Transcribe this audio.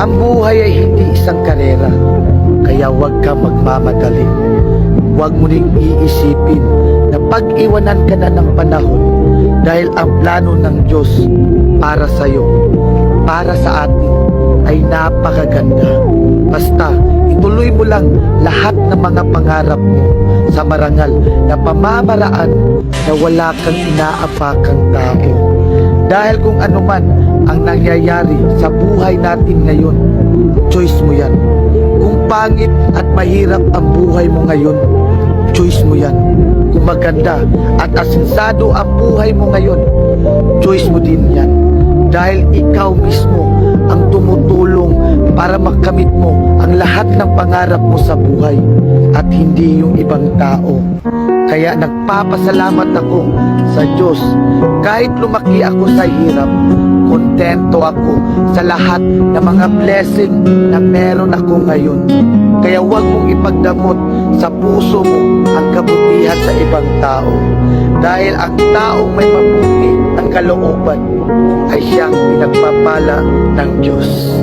Ang buhay ay hindi isang karera, kaya huwag ka magmamadali. Huwag mo ring iisipin na pag-iwanan ka na ng panahon dahil ang plano ng Diyos para sa iyo, para sa atin, ay napakaganda. Basta, ituloy mo lang lahat ng mga pangarap mo sa marangal na pamamaraan na wala kang inaapakang tao. Dahil kung ano man ang nangyayari sa buhay natin ngayon, choice mo yan. Kung pangit at mahirap ang buhay mo ngayon, choice mo yan. Kung maganda at asinsado ang buhay mo ngayon, choice mo din yan. Dahil ikaw mismo ang tumutulong para makamit mo ang lahat ng pangarap mo sa buhay at hindi yung ibang tao. Kaya nagpapasalamat ako sa Diyos. Kahit lumaki ako sa hirap, kontento ako sa lahat ng mga blessing na meron ako ngayon. Kaya huwag mong ipagdamot sa puso mo ang kabutihan sa ibang tao. Dahil ang taong may mabuti ang kalooban ay siyang pinagpapala ng Diyos.